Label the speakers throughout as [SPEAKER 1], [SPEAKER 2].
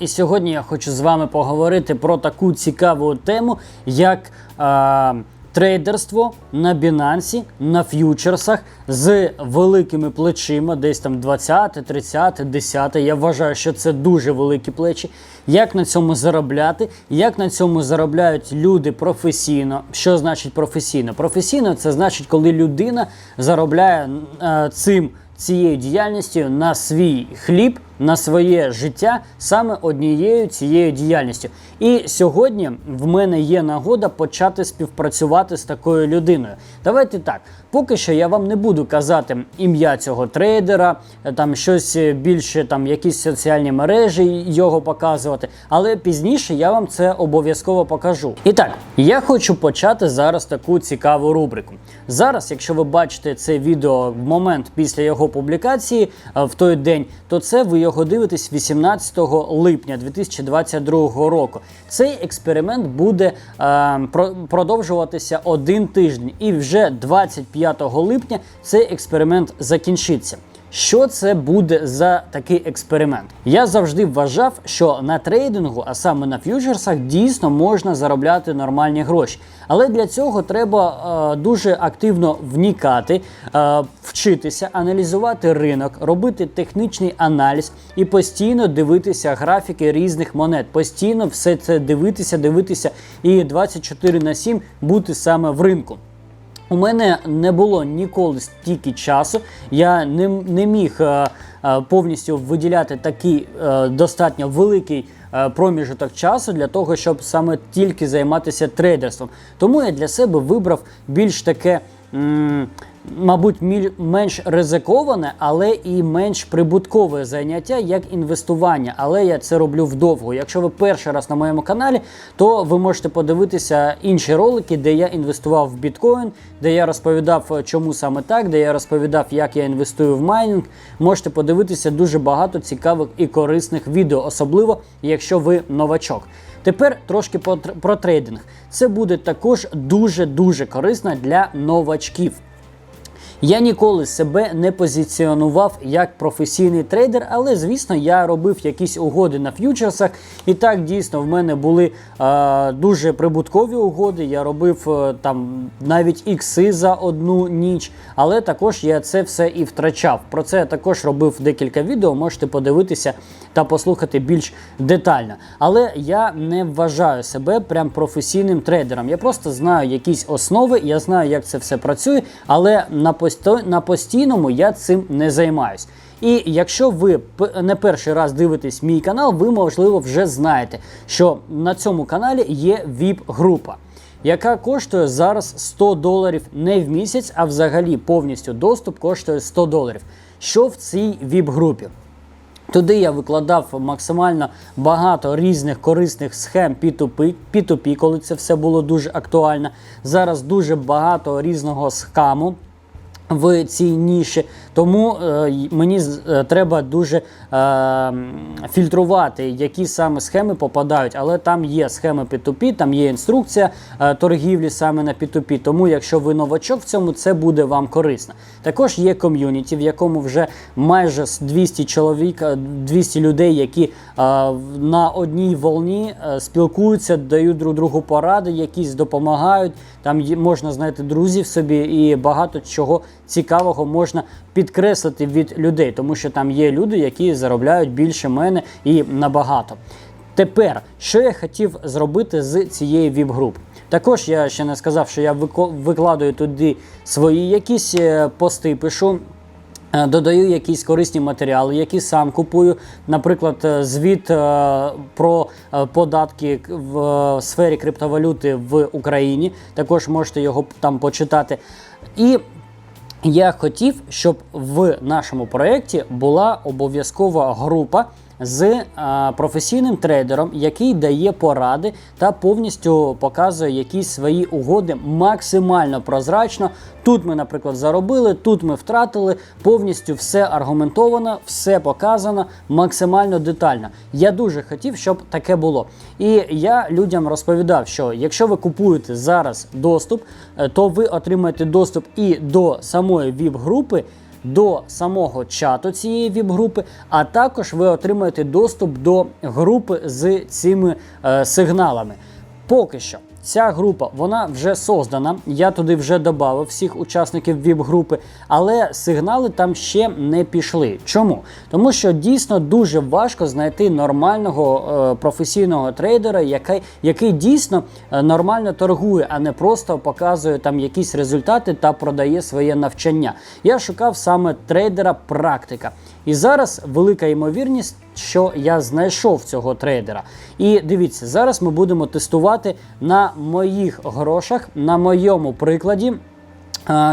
[SPEAKER 1] І сьогодні я хочу з вами поговорити про таку цікаву тему, як е, трейдерство на Бінансі, на ф'ючерсах з великими плечима, десь там 20, 30, 10. Я вважаю, що це дуже великі плечі. Як на цьому заробляти? Як на цьому заробляють люди професійно? Що значить професійно? Професійно це значить, коли людина заробляє е, цим цією діяльністю на свій хліб, на своє життя саме однією цією діяльністю. І сьогодні в мене є нагода почати співпрацювати з такою людиною. Давайте так. Поки що я вам не буду казати ім'я цього трейдера, там щось більше, там якісь соціальні мережі його показувати, але пізніше я вам це обов'язково покажу. І так, я хочу почати зараз таку цікаву рубрику. Зараз, якщо ви бачите це відео в момент після його публікації в той день, то це ви його дивитесь 18 липня 2022 року. Цей експеримент буде е, продовжуватися один тиждень, і вже 25 липня цей експеримент закінчиться. Що це буде за такий експеримент? Я завжди вважав, що на трейдингу, а саме на ф'ючерсах, дійсно можна заробляти нормальні гроші. Але для цього треба е, дуже активно вникати, е, вчитися, аналізувати ринок, робити технічний аналіз і постійно дивитися графіки різних монет, постійно все це дивитися, дивитися і 24 на 7 бути саме в ринку. У мене не було ніколи стільки часу. Я не, не міг е, е, повністю виділяти такий е, достатньо великий е, проміжок часу для того, щоб саме тільки займатися трейдерством. Тому я для себе вибрав більш таке. Мабуть, менш ризиковане, але і менш прибуткове заняття, як інвестування. Але я це роблю вдовго. Якщо ви перший раз на моєму каналі, то ви можете подивитися інші ролики, де я інвестував в біткоін, де я розповідав, е, чому саме так, де я розповідав, як я інвестую в майнінг. Можете подивитися дуже багато цікавих і корисних відео, особливо якщо ви новачок. Тепер трошки про, тр- про трейдинг. Це буде також дуже дуже корисно для новачків. Я ніколи себе не позиціонував як професійний трейдер, але звісно, я робив якісь угоди на ф'ючерсах. І так дійсно в мене були е, дуже прибуткові угоди. Я робив е, там навіть ікси за одну ніч, але також я це все і втрачав. Про це я також робив декілька відео. Можете подивитися та послухати більш детально. Але я не вважаю себе прям професійним трейдером. Я просто знаю якісь основи, я знаю, як це все працює, але на, посто... на постійному я цим не займаюсь. І якщо ви не перший раз дивитесь мій канал, ви можливо вже знаєте, що на цьому каналі є VIP-група. Яка коштує зараз 100 доларів не в місяць, а взагалі повністю доступ коштує 100 доларів. Що в цій VIP-групі? Туди я викладав максимально багато різних корисних схем P2P, P2P, коли це все було дуже актуально. Зараз дуже багато різного схаму. В цій ніші, тому е, мені е, треба дуже е, фільтрувати, які саме схеми попадають. Але там є схеми P2P, там є інструкція е, торгівлі саме на P2P. Тому, якщо ви новачок в цьому, це буде вам корисно. Також є ком'юніті, в якому вже майже 200 чоловік, е, 200 людей, які е, на одній волні е, спілкуються, дають друг другу поради, якісь допомагають. Там можна знайти друзів собі і багато чого цікавого можна підкреслити від людей, тому що там є люди, які заробляють більше мене і набагато. Тепер, що я хотів зробити з цієї віп-групи? Також я ще не сказав, що я викладаю туди свої якісь е, пости, пишу. Е, Додаю якісь корисні матеріали, які сам купую. Наприклад, е, звіт про податки в сфері криптовалюти в Україні. Також можете його там почитати. І я хотів, щоб в нашому проєкті була обов'язкова група з е, професійним трейдером, який дає поради та повністю показує якісь свої угоди максимально прозрачно. Тут ми, наприклад, заробили, тут ми втратили. Повністю все аргументовано, все показано максимально детально. Я дуже хотів, щоб таке було. І я людям розповідав, що якщо ви купуєте зараз доступ, е, то ви отримаєте доступ і до самої ВІП-групи до самого чату цієї віп-групи, а також ви отримаєте доступ до групи з цими е, сигналами. Поки що. Ця група вона вже создана. Я туди вже додав всіх учасників ВІП-групи, але сигнали там ще не пішли. Чому? Тому що дійсно дуже важко знайти нормального е, професійного трейдера, який, який дійсно е, нормально торгує, а не просто показує там якісь результати та продає своє навчання. Я шукав саме трейдера практика. І зараз велика ймовірність, що я знайшов цього трейдера. І дивіться, зараз ми будемо тестувати на моїх грошах, на моєму прикладі.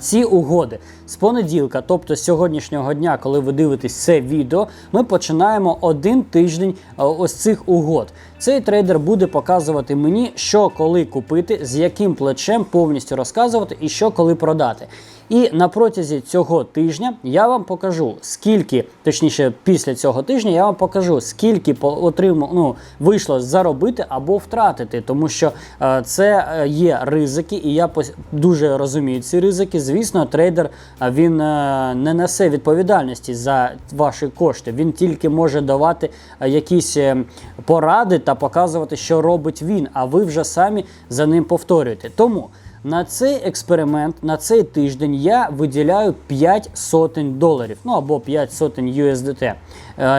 [SPEAKER 1] Ці угоди з понеділка, тобто з сьогоднішнього дня, коли ви дивитесь це відео, ми починаємо один тиждень ось цих угод. Цей трейдер буде показувати мені, що коли купити, з яким плечем повністю розказувати і що коли продати. І на протязі цього тижня я вам покажу, скільки, точніше, після цього тижня я вам покажу, скільки отримав, ну, вийшло заробити або втратити, тому що е, це е, є ризики, і я дуже розумію ці ризики. Звісно, трейдер е, він е, не несе відповідальності за ваші кошти. Він тільки може давати е, якісь е, поради та показувати, що робить він, а ви вже самі за ним повторюєте. Тому. На цей експеримент, на цей тиждень я виділяю 5 сотень доларів, ну або 5 сотень USDT,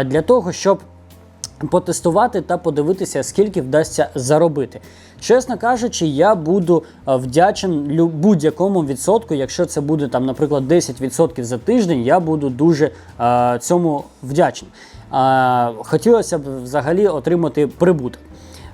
[SPEAKER 1] для того, щоб потестувати та подивитися, скільки вдасться заробити. Чесно кажучи, я буду е, вдячен будь-якому відсотку. Якщо це буде там, наприклад, 10% за тиждень, я буду дуже е, цьому вдячний. Е, хотілося б взагалі отримати прибуток.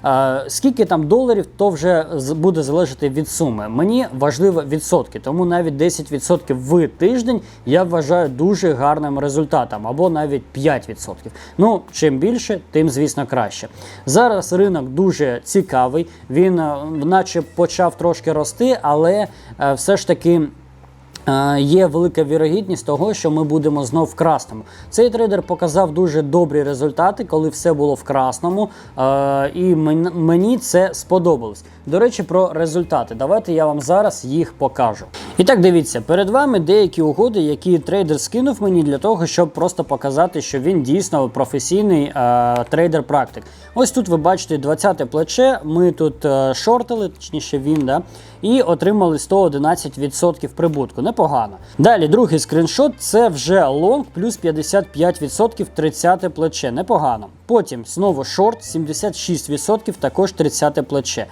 [SPEAKER 1] Е, Скільки там доларів, то вже буде залежати від суми. Мені важливо відсотки, тому навіть 10% в тиждень я вважаю дуже гарним результатом, або навіть 5%. Ну, чим більше, тим звісно краще. Зараз ринок дуже цікавий. Він, е, наче почав трошки рости, але е, все ж таки. Є велика вірогідність того, що ми будемо знов в красному. Цей трейдер показав дуже добрі результати, коли все було в красному, і мені це сподобалось. До речі, про результати. Давайте я вам зараз їх покажу. І так, дивіться, перед вами деякі угоди, які трейдер скинув мені для того, щоб просто показати, що він дійсно професійний трейдер-практик. Ось тут ви бачите 20 плече. Ми тут е, шортили, точніше він, да, і отримали 111% прибутку. Непогано. Далі, другий скріншот це вже лонг плюс 55% 30 плече. Непогано. Потім знову шорт 76%, також 30 плече.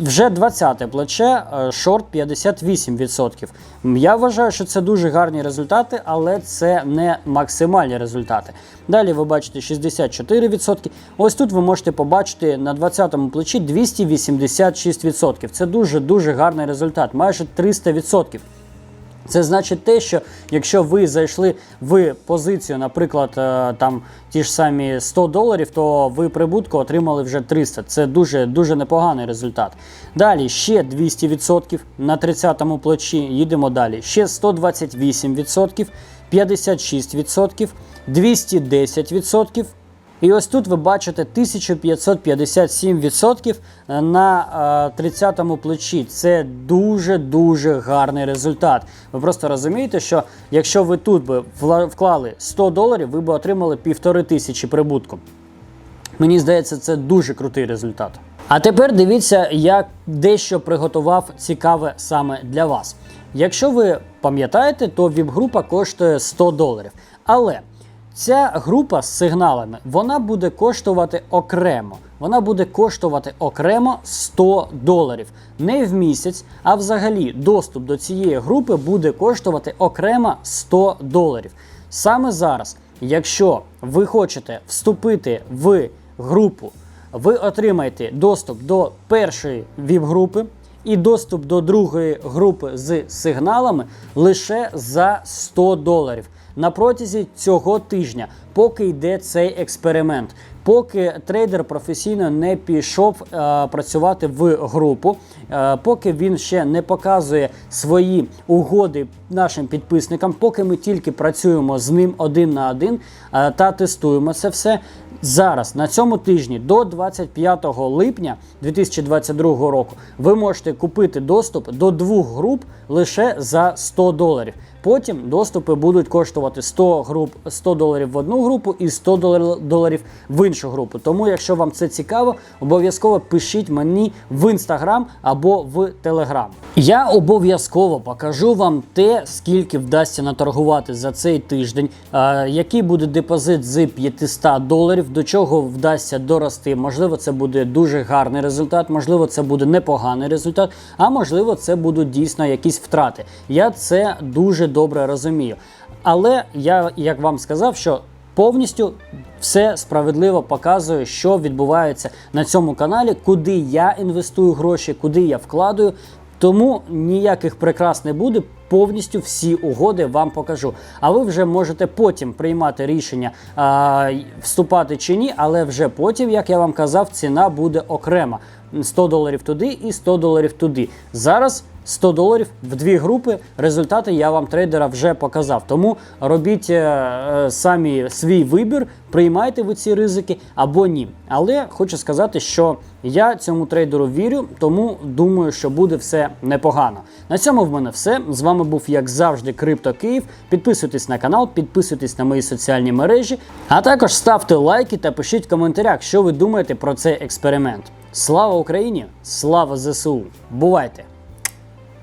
[SPEAKER 1] Вже 20 плече, е, шорт 58%. Я вважаю, що це дуже гарні результати, але це не максимальні результати. Далі ви бачите 64%. Ось тут ви можете побачити на 20-му плечі 286%. Це дуже-дуже гарний результат, майже 300%. Це значить те, що якщо ви зайшли в позицію, наприклад, е, там ті ж самі 100 доларів, то ви прибутку отримали вже 300. Це дуже дуже непоганий результат. Далі ще 200% на 30-му плечі. Їдемо далі. Ще 128%, 56%, 210%. І ось тут ви бачите 1557% на е, 30-му плечі. Це дуже-дуже гарний результат. Ви просто розумієте, що якщо ви тут би вклали 100 доларів, ви б отримали півтори тисячі прибутку. Мені здається, це дуже крутий результат. А тепер дивіться, я дещо приготував цікаве саме для вас. Якщо ви пам'ятаєте, то віп-група коштує 100 доларів. Але ця група з сигналами вона буде коштувати окремо. Вона буде коштувати окремо 100 доларів. Не в місяць, а взагалі доступ до цієї групи буде коштувати окремо 100 доларів. Саме зараз, якщо ви хочете вступити в групу, ви отримаєте доступ до першої віп-групи і доступ до другої групи з сигналами лише за 100 доларів на протязі цього тижня, поки йде цей експеримент. Поки трейдер професійно не пішов е, працювати в групу, е, поки він ще не показує свої угоди нашим підписникам, поки ми тільки працюємо з ним один на один е, та тестуємо це все. Зараз на цьому тижні до 25 липня 2022 року ви можете купити доступ до двох груп лише за 100 доларів. Потім доступи будуть коштувати 100 груп 100 доларів в одну групу і 100 доларів в іншу групу. Тому, якщо вам це цікаво, обов'язково пишіть мені в інстаграм або в телеграм. Я обов'язково покажу вам те, скільки вдасться наторгувати за цей тиждень, який буде депозит з 500 доларів, до чого вдасться дорости. Можливо, це буде дуже гарний результат, можливо, це буде непоганий результат, а можливо, це будуть дійсно якісь втрати. Я це дуже добре розумію. Але я, як вам сказав, що повністю все справедливо показує, що відбувається на цьому каналі, куди я інвестую гроші, куди я вкладаю. Тому ніяких прикрас не буде. Повністю всі угоди вам покажу. А ви вже можете потім приймати рішення а, вступати чи ні, але вже потім, як я вам казав, ціна буде окрема: 100 доларів туди і 100 доларів туди. Зараз 100 доларів в дві групи. Результати я вам трейдера вже показав. Тому робіть е, е, самі свій вибір, приймайте ви ці ризики або ні. Але хочу сказати, що я цьому трейдеру вірю, тому думаю, що буде все непогано. На цьому в мене все. З вами був, як завжди, Крипто Київ. Підписуйтесь на канал, підписуйтесь на мої соціальні мережі, а також ставте лайки та пишіть в коментарях, що ви думаєте про цей експеримент. Слава Україні! Слава ЗСУ! Бувайте!